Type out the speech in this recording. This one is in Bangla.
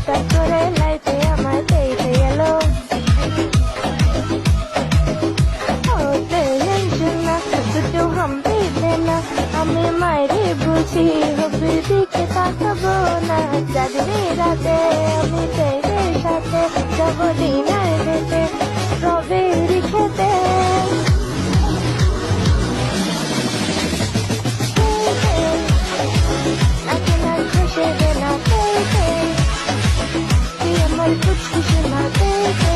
হঠাৎ করে লাইফে আমার পেয়ে এলো। দুটো হাম্পি দেনা আমি মায়েরে বুঝি হবির দিকে তাকাবো না চাঁদের রাতে আমি তেরে সাথে যাব দিন আমার খুশখুশে মাথায়